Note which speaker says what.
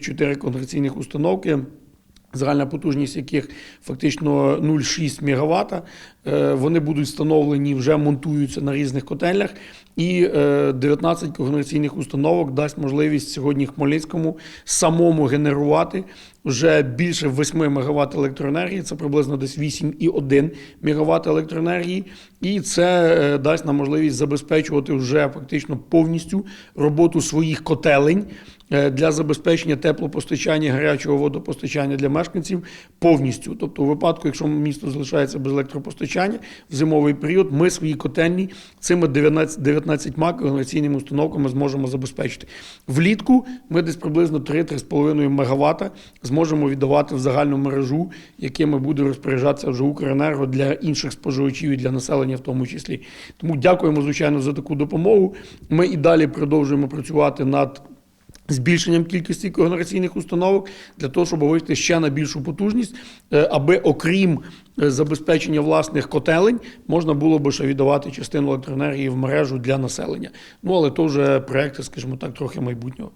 Speaker 1: чотири конгресійних установки. Загальна потужність яких фактично 0,6 МВт. Е, Вони будуть встановлені, вже монтуються на різних котельнях. І е, 19 когенераційних установок дасть можливість сьогодні Хмельницькому самому генерувати вже більше 8 МВт електроенергії. Це приблизно десь 8,1 МВт електроенергії. І це е, дасть нам можливість забезпечувати вже фактично повністю роботу своїх котелень е, для забезпечення теплопостачання, гарячого водопостачання для мешканців повністю. Тобто, у випадку, якщо місто залишається без електропостачання в зимовий період, ми свої котельні цими 19, 19 когенераційними установками зможемо забезпечити. Влітку ми десь приблизно 3-3,5 МВт зможемо віддавати в загальну мережу, якими буде розпоряджатися вже Укренерго для інших споживачів і для населення в тому числі. Тому дякуємо, звичайно, за таку допомогу. Ми і далі продовжуємо працювати над збільшенням кількості когенераційних установок для того, щоб вийти ще на більшу потужність, е, аби окрім е, забезпечення власних котелень можна було би ще віддавати частину електроенергії в мережу для населення. Ну але то вже проекти, скажімо так, трохи майбутнього.